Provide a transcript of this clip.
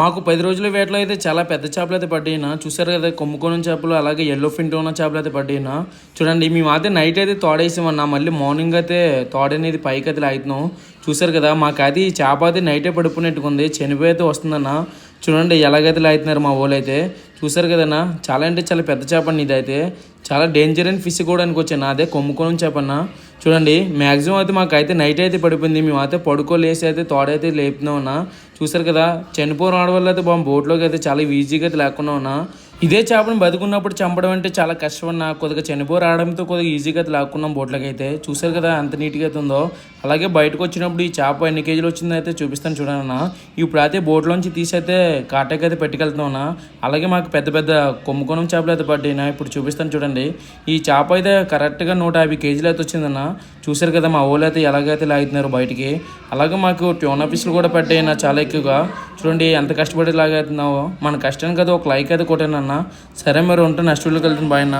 మాకు పది రోజుల వేటలో అయితే చాలా పెద్ద చేపలు అయితే పడ్డాయినా. చూసారు కదా కొమ్ముకోనం చేపలు అలాగే ఎల్లో ఫింట్ ఉన్న చేపలు అయితే పడ్డాయినా. చూడండి మేము అయితే నైట్ అయితే తోడేసామన్నా. మళ్ళీ మార్నింగ్ అయితే తోడనేది పైకి అయితే లాగుతున్నాం. చూసారు కదా మాకు అది చేప అయితే నైటే పడిపోయినట్టుకుంది చనిపోయి అయితే వస్తుందన్న. చూడండి ఎలాగైతే లాగుతున్నారు మా వాళ్ళు అయితే చూసారు కదన్నా చాలా అంటే చాలా పెద్ద చేప అండి ఇదైతే. చాలా డేంజర్ అండ్ ఫిష్ కూడా అనుకోవచ్చాను అదే కొమ్ముకోనం చేపన్న చూడండి మ్యాక్సిమం అయితే మాకు అయితే నైట్ అయితే పడిపోయింది మేము అయితే పడుకోలేసి అయితే తోడైతే లేపుతున్నాం అన్న. చూసారు కదా చనిపోవడం వల్ల అయితే బాగా బోట్లోకి అయితే చాలా ఈజీగా అయితే లేకుండా ఉన్నా. ఇదే చేపను బతుకున్నప్పుడు చంపడం అంటే చాలా కష్టం అన్న కొద్దిగా చనిపో రావడంతో కొద్దిగా ఈజీగా అయితే లాక్కున్నాం బోట్లోకి అయితే చూసారు కదా ఎంత నీట్గా అయితే ఉందో. అలాగే బయటకు వచ్చినప్పుడు ఈ చేప ఎన్ని కేజీలు వచ్చిందో అయితే చూపిస్తాను చూడండి ఇప్పుడు అయితే బోట్లోంచి తీసి అయితే కాటాకి అయితే పెట్టుకెళ్తున్నాం అలాగే మాకు పెద్ద పెద్ద కొమ్ముకోనం చేపలు అయితే పడ్డాయినా ఇప్పుడు చూపిస్తాను చూడండి. ఈ చేప అయితే కరెక్ట్గా నూట యాభై కేజీలు అయితే వచ్చిందన్న చూసారు కదా మా ఊళ్ళు అయితే ఎలాగైతే లాగుతున్నారు బయటికి. అలాగే మాకు ట్యూన్ ఆఫీసులు కూడా పడ్డాయినా చాలా ఎక్కువగా. చూడండి ఎంత కష్టపడి అవుతున్నావో. మన కష్టానికి కదా ఒక లైక్ అయితే కొట్టానన్న సరే మరి ఉంటే నెక్స్ట్ వీడియోకి వెళ్తాను. బాయ్ అన్న.